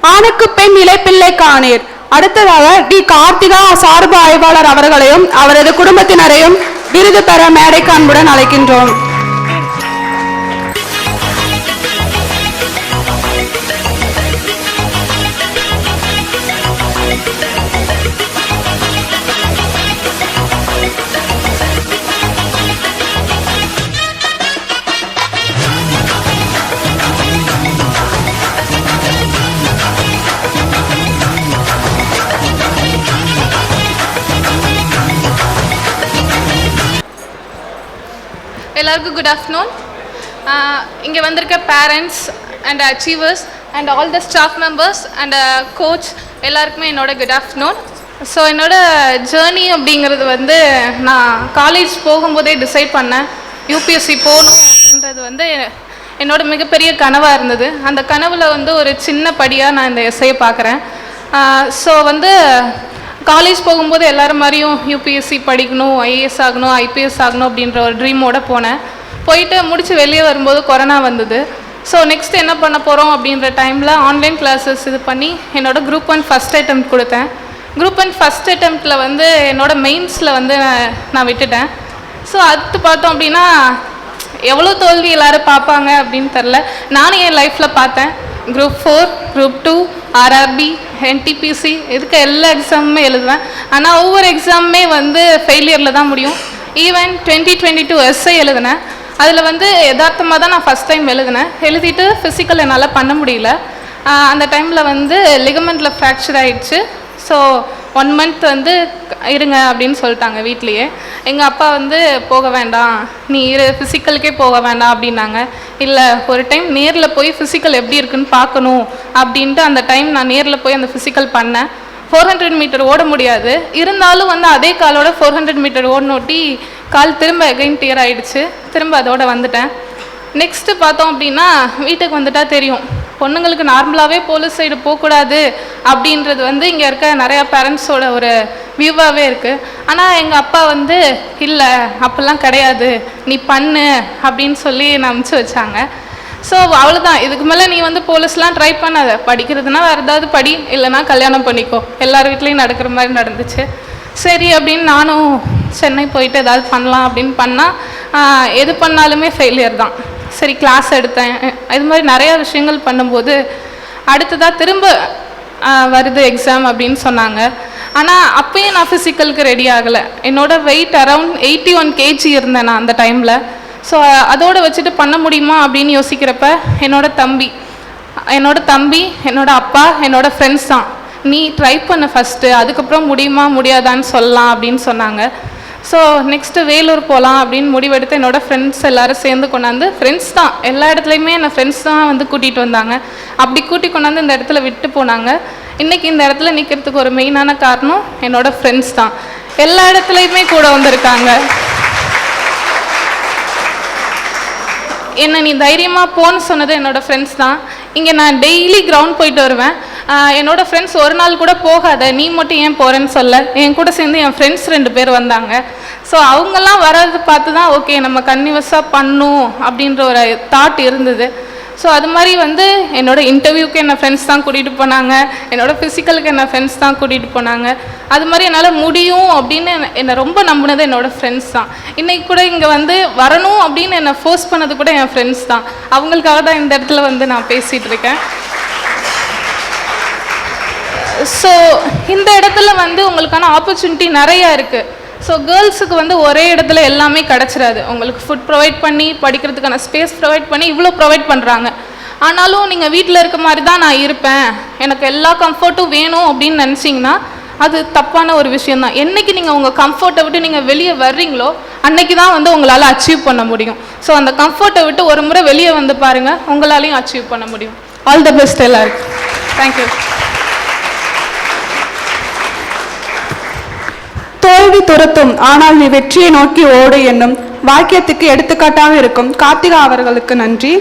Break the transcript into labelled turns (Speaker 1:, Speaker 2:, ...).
Speaker 1: ஆணுக்கு பெண் இழைப்பிள்ளை காணீர். அடுத்ததாக டி. கார்த்திகா சார்பு ஆய்வாளர் அவர்களையும் அவரது குடும்பத்தினரையும் விருது பெற மேடைக்கான்புடன் அழைக்கின்றோம்.
Speaker 2: எல்லாருக்கும் குட் ஆஃப்டர்நூன் இங்கே வந்திருக்க parents and achievers and all the staff members and coach எல்லாருக்குமே என்னோட குட் ஆஃப்டர்நூன் ஸோ என்னோட ஜேர்னி அப்படிங்கிறது வந்து நான் காலேஜ் போகும்போதே டிசைட் பண்ணேன். யூபிஎஸ்சி போகணும் அப்படின்றது வந்து என்னோட மிகப்பெரிய கனவாக இருந்தது. அந்த கனவில் வந்து ஒரு சின்ன படியாக நான் இந்த எஸ்ஐயை பார்க்குறேன். ஸோ வந்து காலேஜ் போகும்போது எல்லோரும் மாதிரியும் யூபிஎஸ்சி படிக்கணும் ஐஏஎஸ் ஆகணும் ஐபிஎஸ் ஆகணும் அப்படின்ற ஒரு ட்ரீமோடு போனேன். போயிட்டு முடித்து வெளியே வரும்போது கொரோனா வந்தது. ஸோ நெக்ஸ்ட் என்ன பண்ண போகிறோம் அப்படின்ற டைமில் ஆன்லைன் கிளாஸஸ் இது பண்ணி என்னோட குரூப் ஒன் ஃபஸ்ட் அட்டம் கொடுத்தேன். குரூப் ஒன் ஃபஸ்ட் அட்டம்ப்டில் வந்து என்னோட மெயின்ஸில் வந்து நான் விட்டுட்டேன். ஸோ அடுத்து பார்த்தோம் அப்படின்னா எவ்வளோ தோல்வி எல்லாரும் பார்ப்பாங்க அப்படின்னு தெரில நானும் என் லைஃப்பில் பார்த்தேன். Group four group two RRB NTPC இதுக்கு எல்லா எக்ஸாமுமே எழுதுவேன். ஆனால் ஒவ்வொரு எக்ஸாமுமே வந்து ஃபெயிலியரில் தான் முடியும். Even twenty twenty two S எழுதினேன். அதில் வந்து யதார்த்தமாக தான் நான் ஃபஸ்ட் டைம் எழுதினேன். எழுதிட்டு ஃபிசிக்கல் என்னால் பண்ண முடியல. அந்த டைமில் வந்து லிகமெண்ட்டில் ஃப்ராக்சர் ஆகிடுச்சு ஸோ ஒன் மந்த் வந்து இருங்க அப்படின்னு சொல்லிட்டாங்க வீட்லேயே. எங்கள் அப்பா வந்து போக வேண்டாம். நீ இரு ஃபிசிக்கலுக்கே போக வேண்டாம் அப்படின்னாங்க. இல்லை ஒரு டைம் நேரில் போய் ஃபிசிக்கல் எப்படி இருக்குன்னு பார்க்கணும் அப்படின்ட்டு அந்த டைம் நான் நேரில் போய் அந்த ஃபிசிக்கல் பண்ணேன். ஃபோர் ஹண்ட்ரட் மீட்டர் ஓட முடியாது. இருந்தாலும் வந்து அதே காலோட ஃபோர் ஹண்ட்ரட் மீட்டர் ஓடனோட்டி கால் திரும்ப எகைன் டியர் ஆகிடுச்சு திரும்ப அதோட வந்துட்டேன். நெக்ஸ்ட்டு பார்த்தோம் அப்படின்னா வீட்டுக்கு வந்துட்டா தெரியும். பொண்ணுங்களுக்கு நார்மலாகவே போலீஸ் சைடு போகக்கூடாது. அப்படின்றது வந்து இங்கே இருக்க நிறையா பேரண்ட்ஸோட ஒரு வியூவாகவே இருக்குது ஆனால் எங்கள் அப்பா வந்து இல்லை அப்போல்லாம் கிடையாது. நீ பண்ணு அப்படின்னு சொல்லி நான் அமுச்சு வச்சாங்க. ஸோ அவ்வளோதான் இதுக்கு மேலே நீ வந்து போலீஸ்லாம் ட்ரை பண்ணாத. படிக்கிறதுனா வேறு ஏதாவது படி. இல்லைனா கல்யாணம் பண்ணிக்கோ. எல்லார் வீட்லேயும் நடக்கிற மாதிரி நடந்துச்சு. சரி அப்படின்னு நானும் சென்னை போயிட்டு ஏதாவது பண்ணலாம் அப்படின்னு பண்ணால் எது பண்ணாலுமே ஃபெயிலியர் தான். சரி கிளாஸ் எடுத்தேன். இது மாதிரி நிறையா விஷயங்கள் பண்ணும்போது அடுத்ததாக திரும்ப வருது எக்ஸாம் அப்படின்னு சொன்னாங்க. ஆனால் அப்பயும் நான் ஃபிசிக்கலுக்கு ரெடி ஆகலை. என்னோட weight around eighty one KG இருந்தேன் நான் அந்த டைமில் ஸோ அதோடு வச்சுட்டு பண்ண முடியுமா அப்படின்னு யோசிக்கிறப்ப என்னோட தம்பி என்னோட தம்பி என்னோட அப்பா என்னோட ஃப்ரெண்ட்ஸ் தான். நீ ட்ரை பண்ண ஃபஸ்ட்டு அதுக்கப்புறம் முடியுமா முடியாதான்னு சொல்லலாம் அப்படின்னு சொன்னாங்க. ஸோ நெக்ஸ்ட்டு வேலூர் போகலாம் அப்படின்னு முடிவெடுத்து என்னோடய ஃப்ரெண்ட்ஸ் எல்லோரும் சேர்ந்து கொண்டாந்து ஃப்ரெண்ட்ஸ் தான். எல்லா இடத்துலையுமே என்னை ஃப்ரெண்ட்ஸ் தான் வந்து கூட்டிகிட்டு வந்தாங்க. அப்படி கூட்டி கொண்டாந்து இந்த இடத்துல விட்டு போனாங்க. இன்றைக்கி இந்த இடத்துல நிற்கிறதுக்கு ஒரு மெயினான காரணம் என்னோடய ஃப்ரெண்ட்ஸ் தான். எல்லா இடத்துலையுமே கூட வந்திருக்காங்க. என்னை நீ தைரியமாக போன்னு சொன்னது என்னோடய ஃப்ரெண்ட்ஸ் தான். இங்கே நான் டெய்லி கிரவுண்ட் போயிட்டு வருவேன். என்னோட ஃப்ரெண்ட்ஸ் ஒரு நாள் கூட போகாத. நீ மட்டும் ஏன் போகிறேன்னு சொல்ல. என் கூட சேர்ந்து என் ஃப்ரெண்ட்ஸ் ரெண்டு பேர் வந்தாங்க. ஸோ அவங்கெல்லாம் வர்றது பார்த்து தான் ஓகே நம்ம கன்னிவஸாக பண்ணும் அப்படின்ற ஒரு தாட் இருந்தது. ஸோ அது மாதிரி வந்து என்னோட இன்டர்வியூக்கு என்ன ஃப்ரெண்ட்ஸ் தான் கூட்டிகிட்டு போனாங்க. என்னோடய ஃபிசிக்கலுக்கு என்ன ஃப்ரெண்ட்ஸ் தான் கூட்டிகிட்டு போனாங்க. அது மாதிரி என்னால் முடியும் அப்படின்னு என்னை- ரொம்ப நம்பினது என்னோடய ஃப்ரெண்ட்ஸ் தான். இன்றைக்கி கூட இங்கே வந்து வரணும் அப்படின்னு என்னை ஃபோர்ஸ் பண்ணது கூட என் ஃப்ரெண்ட்ஸ் தான். அவங்களுக்காக தான் இந்த இடத்துல வந்து நான் பேசிகிட்டு இருக்கேன். ஸோ இந்த இடத்துல வந்து உங்களுக்கான ஆப்பர்ச்சுனிட்டி நிறையா இருக்குது ஸோ கேர்ள்ஸுக்கு வந்து ஒரே இடத்துல எல்லாமே கிடச்சிடாது உங்களுக்கு ஃபுட் ப்ரொவைட் பண்ணி படிக்கிறதுக்கான ஸ்பேஸ் ப்ரொவைட் பண்ணி இவ்வளோ ப்ரொவைட் பண்ணுறாங்க ஆனாலும் நீங்கள் வீட்டில் இருக்க மாதிரி தான் நான் இருப்பேன். எனக்கு எல்லா கம்ஃபர்ட்டும் வேணும் அப்படின்னு நினச்சிங்கன்னா அது தப்பான ஒரு விஷயம் தான் நீங்கள் உங்கள் கம்ஃபர்ட்டை விட்டு நீங்கள் வெளியே வர்றீங்களோ அன்னைக்கு தான் வந்து உங்களால் அச்சீவ் பண்ண முடியும். ஸோ அந்த கம்ஃபர்ட்டை விட்டு ஒரு முறை வெளியே வந்து பாருங்கள் உங்களாலையும் அச்சீவ் பண்ண முடியும். ஆல் த பெஸ்ட் எல்லாருக்கும். தேங்க்யூ
Speaker 1: தோல்வி துரத்தும். ஆனால் நீ வெற்றியை நோக்கி ஓடு என்னும் வாக்கியத்துக்கு எடுத்துக்காட்டாக இருக்கும் கார்த்திகா அவர்களுக்கு நன்றி.